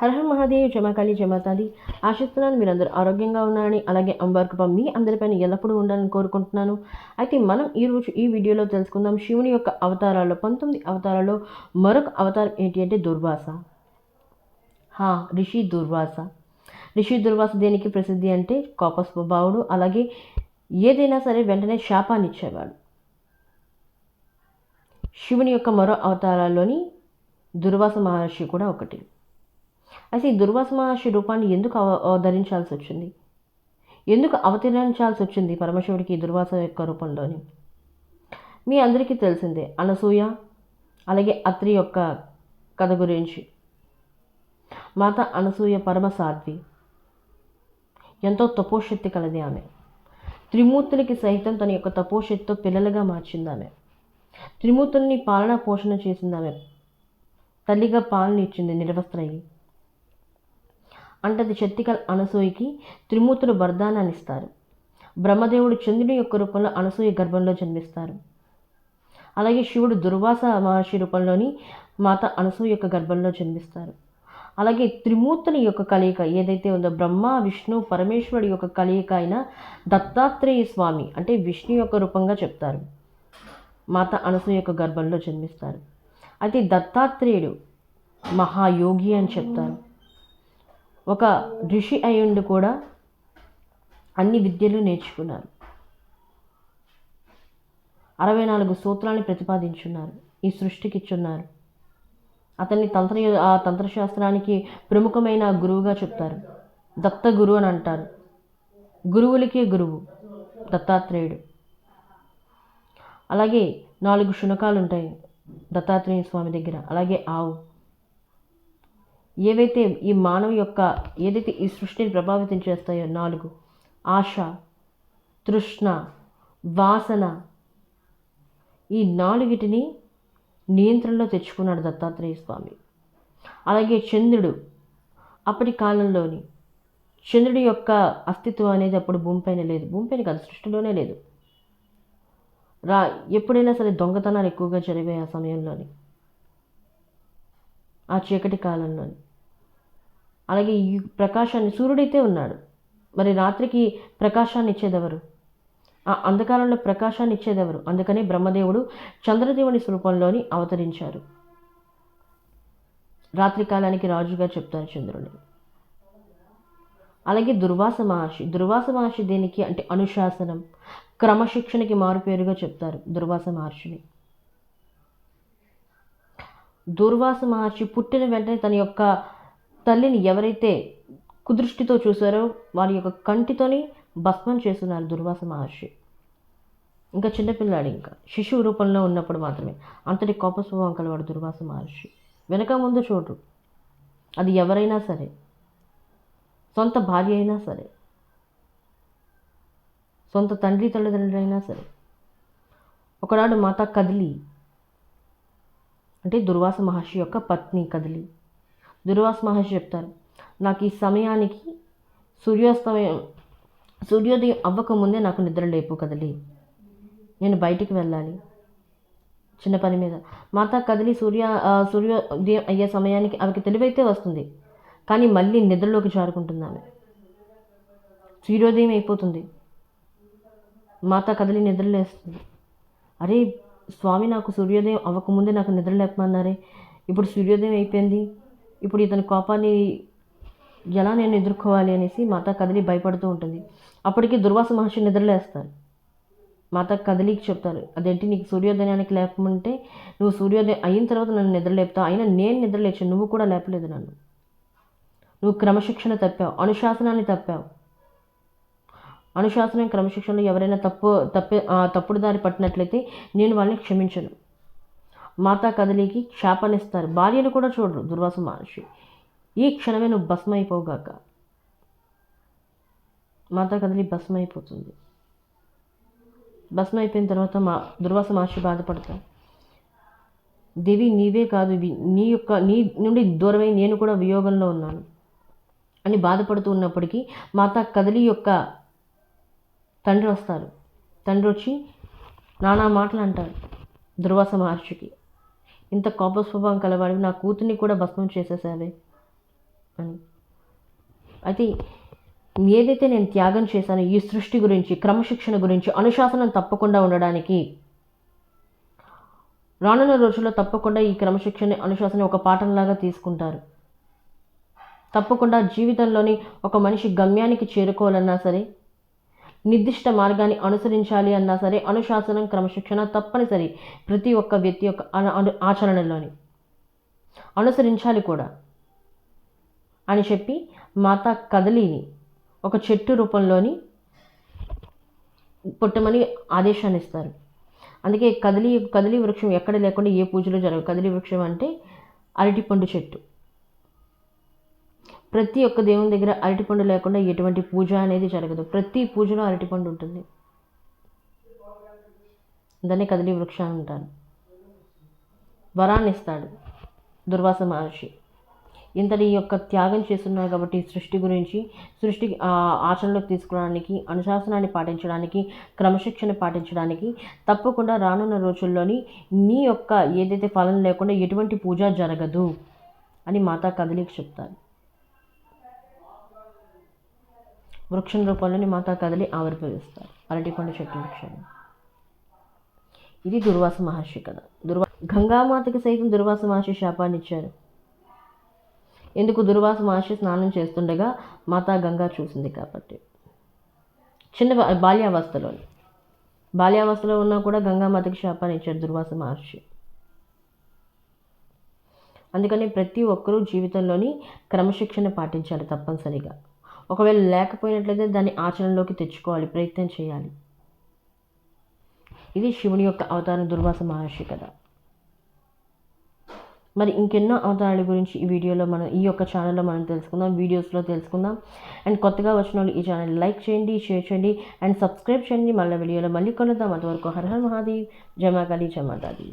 హర హర మహాదేవ్ జమకాళి జమాతాది ఆశిస్తున్నాను మీరందరూ ఆరోగ్యంగా ఉన్నారని అలాగే అమ్మవారి మీ అందరిపైన ఎల్లప్పుడూ ఉండాలని కోరుకుంటున్నాను. అయితే మనం ఈరోజు ఈ వీడియోలో తెలుసుకుందాం శివుని యొక్క అవతారాల్లో పంతొమ్మిది అవతారాల్లో మరొక అవతారం ఏంటి అంటే దుర్వాస. హా రిషి దుర్వాస. రిషి దుర్వాస దేనికి ప్రసిద్ధి అంటే కోప స్వభావుడు అలాగే ఏదైనా సరే వెంటనే శాపాన్ని ఇచ్చేవాడు. శివుని యొక్క మరో అవతారాల్లోని దుర్వాస మహర్షి కూడా ఒకటి. అయితే ఈ దుర్వాస మహర్షి రూపాన్ని ఎందుకు అవ వచ్చింది? ఎందుకు అవతరించాల్సి వచ్చింది పరమశివుడికి ఈ దుర్వాస యొక్క రూపంలోని? మీ అందరికీ తెలిసిందే అనసూయ అలాగే అత్రి యొక్క కథ గురించి. మాత అనసూయ పరమ సాధ్వి. ఎంతో తపోశక్తి కలది ఆమె. త్రిమూర్తులకి సహితం తన యొక్క తపోశక్తితో పిల్లలుగా మార్చింది ఆమె. త్రిమూర్తుల్ని పాలన పోషణ చేసింది ఆమె. తల్లిగా పాలన ఇచ్చింది నిరవస్త్రయ్యి. అంటది శక్తికల్ అనసూయకి త్రిమూర్తులు వరదానాన్ని ఇస్తారు బ్రహ్మదేవుడు చంద్రుని యొక్క రూపంలో అనసూయ గర్భంలో జన్మిస్తారు. అలాగే శివుడు దుర్వాస మహర్షి రూపంలోని మాత అనసూయ యొక్క గర్భంలో జన్మిస్తారు. అలాగే త్రిమూర్తుని యొక్క కలయిక ఏదైతే ఉందో బ్రహ్మ విష్ణు పరమేశ్వరుడు యొక్క కలయిక అయిన దత్తాత్రేయ స్వామి అంటే విష్ణు యొక్క రూపంగా చెప్తారు. మాత అనసూయ యొక్క గర్భంలో జన్మిస్తారు. అయితే దత్తాత్రేయుడు మహాయోగి అని చెప్తారు. ఒక ఋషి అయ్యుండి కూడా అన్ని విద్యలు నేర్చుకున్నారు. అరవై నాలుగు సూత్రాన్ని ప్రతిపాదించున్నారు. ఈ సృష్టికిచ్చున్నారు. అతన్ని తంత్ర ఆ తంత్రశాస్త్రానికి ప్రముఖమైన గురువుగా చెప్తారు. దత్త గురువు అని అంటారు. గురువులకే గురువు దత్తాత్రేయుడు. అలాగే నాలుగు శునకాలు ఉంటాయి దత్తాత్రేయ స్వామి దగ్గర. అలాగే ఆవు. ఏవైతే ఈ మానవ యొక్క ఏదైతే ఈ సృష్టిని ప్రభావితం చేస్తాయో నాలుగు ఆశ తృష్ణ వాసన ఈ నాలుగిటిని నియంత్రణలో తెచ్చుకున్నాడు దత్తాత్రేయ స్వామి. అలాగే చంద్రుడు అప్పటి కాలంలోని చంద్రుడి యొక్క అస్తిత్వం అనేది అప్పుడు భూమిపైన లేదు. భూమిపైన కాదు సృష్టిలోనే లేదు. రా ఎప్పుడైనా సరే దొంగతనాలు ఎక్కువగా జరిగాయి ఆ సమయంలోని ఆ చీకటి కాలంలోని. అలాగే ఈ ప్రకాశాన్ని సూర్యుడైతే ఉన్నాడు. మరి రాత్రికి ప్రకాశాన్ని ఇచ్చేదెవరు? ఆ అంధకారంలో ప్రకాశాన్ని ఇచ్చేదెవరు? అందుకనే బ్రహ్మదేవుడు చంద్రదేవుని స్వరూపంలోని అవతరించారు. రాత్రి కాలానికి రాజుగా చెప్తారు చంద్రుని. అలాగే దుర్వాస మహర్షి దుర్వాస మహర్షి దేనికి అంటే అనుశాసనం క్రమశిక్షణకి మారుపేరుగా చెప్తారు దుర్వాస మహర్షిని. దుర్వాస మహర్షి పుట్టిన వెంటనే తన యొక్క తల్లిని ఎవరైతే కుదృష్టితో చూసారో వారి యొక్క కంటితోని భస్మం చేస్తున్నారు దుర్వాస మహర్షి. ఇంకా చిన్నపిల్లాడు ఇంకా. శిశువు రూపంలో ఉన్నప్పుడు మాత్రమే. అంతటి కోప స్వభావం కలవాడు దుర్వాస మహర్షి. వెనక ముందు చోటు అది ఎవరైనా సరే. సొంత భార్య అయినా సరే. సొంత తండ్రి తల్లిదండ్రులైనా సరే. ఒకనాడు మాత కదిలి అంటే దుర్వాస మహర్షి యొక్క పత్ని కదిలి దుర్వాస మహర్షి చెప్తారు నాకు ఈ సమయానికి సూర్యాస్తమయం సూర్యోదయం అవ్వకముందే నాకు నిద్ర లేపు కదలి. నేను బయటికి వెళ్ళాలి. చిన్న పని మీద. మాత కదిలి సూర్య సూర్యోదయం అయ్యే సమయానికి ఆమెకి తెలివైతే వస్తుంది కానీ మళ్ళీ నిద్రలోకి జారుకుంటుంది ఆమె. సూర్యోదయం అయిపోతుంది. మాత కదిలి నిద్రలేస్తుంది అరే స్వామి నాకు సూర్యోదయం అవ్వకముందే నాకు నిద్ర లేపమన్నారే. ఇప్పుడు సూర్యోదయం అయిపోయింది. ఇప్పుడు ఇతని కోపాన్ని ఎలా నేను ఎదుర్కోవాలి అనేసి మాత కదిలి భయపడుతూ ఉంటుంది. అప్పటికి దుర్వాస మహర్షి నిద్రలేస్తారు. మాత కదిలికి చెప్తారు అదేంటి నీకు సూర్యోదయానికి లేపమంటే నువ్వు సూర్యోదయం అయిన తర్వాత నన్ను నిద్రలేపుతావు. అయినా నేను నిద్రలేచాను నువ్వు కూడా లేపలేదు నన్ను. నువ్వు క్రమశిక్షణ తప్పావు అనుశాసనాన్ని తప్పావు. అనుశాసనం క్రమశిక్షణలో ఎవరైనా తప్పు తప్పే తప్పుడు దారి పట్టినట్లయితే నేను వాళ్ళని క్షమించను. మాతా కదలికి శాపనిస్తారు భార్యను కూడా చూడరు దుర్వాస మహర్షి. ఈ క్షణమే నువ్వు భస్మైపోగాక. మాతా కదిలి భస్మైపోతుంది. భస్మైపోయిన అయిపోయిన తర్వాత మా దుర్వాస మహర్షి బాధపడతారు. దేవి నీవే కాదు నీ యొక్క నీ నుండి దూరమై నేను కూడా వియోగంలో ఉన్నాను అని బాధపడుతూ ఉన్నప్పటికీ మాతా కదలి యొక్క తండ్రి వస్తారు. తండ్రి వచ్చి నానా మాటలు అంటారు దుర్వాస మహర్షికి. ఇంత కోప స్వభావం కలవాడివి నా కూతుర్ని కూడా భస్మం చేసేసావే అని. అయితే ఏదైతే నేను త్యాగం చేశానో ఈ సృష్టి గురించి క్రమశిక్షణ గురించి అనుశాసనం తప్పకుండా ఉండడానికి రానున్న రోజుల్లో తప్పకుండా ఈ క్రమశిక్షణ అనుశాసన ఒక పాఠంలాగా తీసుకుంటారు. తప్పకుండా జీవితంలోని ఒక మనిషి గమ్యానికి చేరుకోవాలన్నా సరే నిర్దిష్ట మార్గాన్ని అనుసరించాలి అన్నా సరే అనుశాసనం క్రమశిక్షణ తప్పనిసరి ప్రతి ఒక్క వ్యక్తి యొక్క అను- ఆచరణలోని. అనుసరించాలి కూడా. అని చెప్పి మాత కదలిని ఒక చెట్టు రూపంలోని పుట్టమని ఆదేశాన్ని ఇస్తారు అందుకే కదలి కదలి వృక్షం ఎక్కడ లేకుండా ఏ పూజలు జరగవు కదలి వృక్షం అంటే అరటిపండు చెట్టు. ప్రతి ఒక్క దేవుని దగ్గర అరటిపండు లేకుండా ఎటువంటి పూజ అనేది జరగదు. ప్రతి పూజలో అరటిపండు ఉంటుంది. దాన్ని కదిలి వృక్షం అంటారు. వరాన్ని ఇస్తాడు దుర్వాస మహర్షి. ఇంతటి యొక్క త్యాగం చేస్తున్నారు కాబట్టి సృష్టి గురించి సృష్టి ఆచరణలోకి తీసుకురావడానికి అనుశాసనాన్ని పాటించడానికి క్రమశిక్షణ పాటించడానికి తప్పకుండా రానున్న రోజుల్లోని నీ యొక్క ఏదైతే ఫలం లేకుండా ఎటువంటి పూజ జరగదు అని మాతా కదలికి చెప్తారు. వృక్షం రూపంలోని మాతా కదలి ఆవిర్భవిస్తారు. అరటిపండు చెట్టు వృక్షాన్ని ఇది దుర్వాస మహర్షి కథ. దుర్వా గంగామాతకి సైతం దుర్వాస మహర్షి శాపాన్ని ఇచ్చారు. ఎందుకు దుర్వాస మహర్షి స్నానం చేస్తుండగా మాతా గంగా చూసింది కాబట్టి. చిన్న బాల్యావస్థలో బాల్యావస్థలోని. బాల్యావస్థలో ఉన్నా కూడా గంగామాతకి శాపాన్ని ఇచ్చారు దుర్వాస మహర్షి. అందుకని ప్రతి ఒక్కరూ జీవితంలోని క్రమశిక్షణ పాటించాలి తప్పనిసరిగా. ఒకవేళ లేకపోయినట్లయితే దాన్ని ఆచరణలోకి తెచ్చుకోవాలి ప్రయత్నం చేయాలి. ఇది శివుని యొక్క అవతారం దుర్వాస మహర్షి కథ. మరి ఇంకెన్నో అవతారాల గురించి ఈ వీడియోలో మనం ఈ యొక్క ఛానల్లో మనం తెలుసుకుందాం వీడియోస్లో తెలుసుకుందాం. అండ్ కొత్తగా వచ్చిన వాళ్ళు ఈ ఛానల్ లైక్ చేయండి షేర్ చేయండి. అండ్ సబ్స్క్రైబ్ చేయండి. మళ్ళీ వీడియోలో మళ్ళీ కలుద్దాం. అంతవరకు హర్ హర్ మహాదేవ్. జమాకాళి జమాదాది